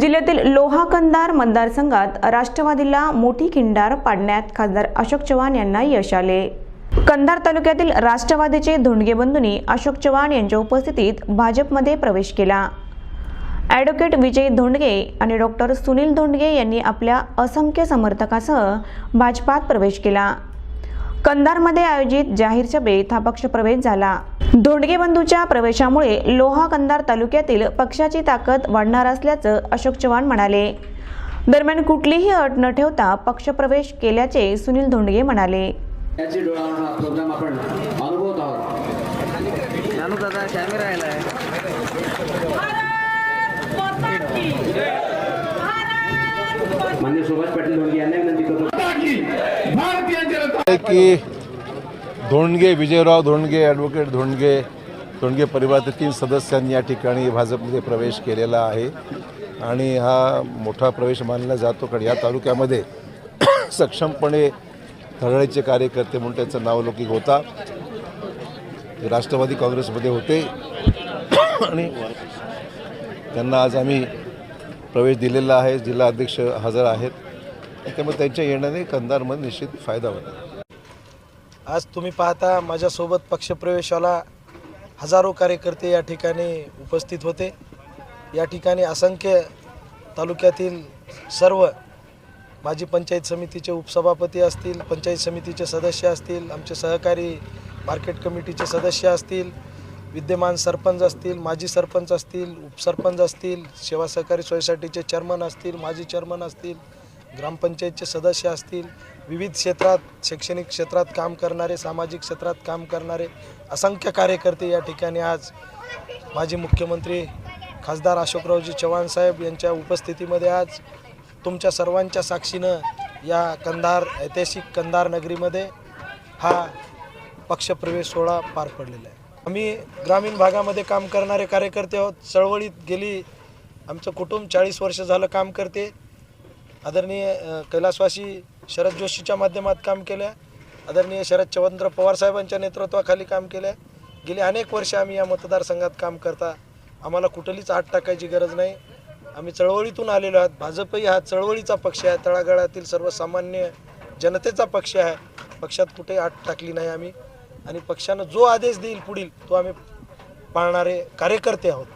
जिल्ह्यातील लोहा कंधार मतदारसंघात राष्ट्रवादीला मोठी खिंडार पाडण्यात खासदार अशोक चव्हाण यांना यश आले. कंधार तालुक्यातील राष्ट्रवादीचे धोंडगे बंधूंनी अशोक चव्हाण यांच्या उपस्थितीत भाजपमध्ये प्रवेश केला. ॲडव्होकेट विजय धोंडगे आणि डॉक्टर सुनील धोंडगे यांनी आपल्या असंख्य समर्थकासह भाजपात प्रवेश केला. कंधारमध्ये आयोजित जाहीर सभेत हा पक्षप्रवेश झाला. धोंडगे बंधूच्या प्रवेशामुळे लोहा कंधार तालुक्यातील पक्षाची ताकद वाढणार असल्याचं अशोक चव्हाण म्हणाले. दरम्यान कुठलीही अट न ठेवता पक्षप्रवेश केल्याचे सुनील धोंडगे म्हणाले. मान्य सुभाष पाटील धोंडगे यांना विनंती करतो. की धोंडगे विजयराव धोंडगे ॲडव्होकेट धोंडगे धोंडगे परिवारातील तीन सदस्यांनी या ठिकाणी भाजपमध्ये प्रवेश केलेला आहे. आणि हा मोठा प्रवेश मानला जातो कारण या तालुक्यामध्ये सक्षमपणे थरळीचे कार्यकर्ते म्हणून त्यांचं नावलौकिक होता. ते राष्ट्रवादी काँग्रेसमध्ये होते. आणि त्यांना आज आम्ही प्रवेश दिलेला आहे. जिल्हा अध्यक्ष हजर आहेत. त्यामुळे त्यांच्या येण्याने कंधारमध्ये निश्चित फायदा होता. आज तुम्ही पाहता माझ्यासोबत पक्षप्रवेशाला हजारो कार्यकर्ते या ठिकाणी उपस्थित होते. या ठिकाणी असंख्य तालुक्यातील सर्व माजी पंचायत समितीचे उपसभापती असतील पंचायत समितीचे सदस्य असतील आमचे सहकारी मार्केट कमिटीचे सदस्य असतील विद्यमान सरपंच असतील माजी सरपंच असतील उपसरपंच असतील सेवा सहकारी सोसायटीचे चेअरमन असतील माजी चेअरमन असतील ग्रामपंचायतचे सदस्य असतील विविध क्षेत्रात शैक्षणिक क्षेत्रात काम करणारे सामाजिक क्षेत्रात काम करणारे असंख्य कार्यकर्ते या ठिकाणी आज माजी मुख्यमंत्री खासदार अशोकरावजी चव्हाण साहेब यांच्या उपस्थितीमध्ये आज तुमच्या सर्वांच्या साक्षीनं या कंधार ऐतिहासिक कंधार नगरीमध्ये हा पक्षप्रवेश सोहळा पार पडलेला आहे. आम्ही ग्रामीण भागामध्ये काम करणारे कार्यकर्ते आहोत. चळवळीत गेली आमचं कुटुंब चाळीस वर्ष झालं काम करते. आदरणीय कैलासवासी शरद जोशीच्या माध्यमात काम केलं आदरणीय शरद चवंद्र पवार साहेबांच्या नेतृत्वाखाली काम केलं गेली अनेक वर्ष आम्ही या मतदारसंघात काम करता. आम्हाला कुठलीच आट टाकायची गरज नाही. आम्ही चळवळीतून आलेलो आहोत. भाजपही हा चळवळीचा पक्ष आहे. तळागाळातील सर्वसामान्य जनतेचा पक्ष आहे. पक्षात कुठेही आट टाकली नाही आम्ही. आणि पक्षानं जो आदेश देईल पुढील तो आम्ही पाळणारे कार्यकर्ते आहोत.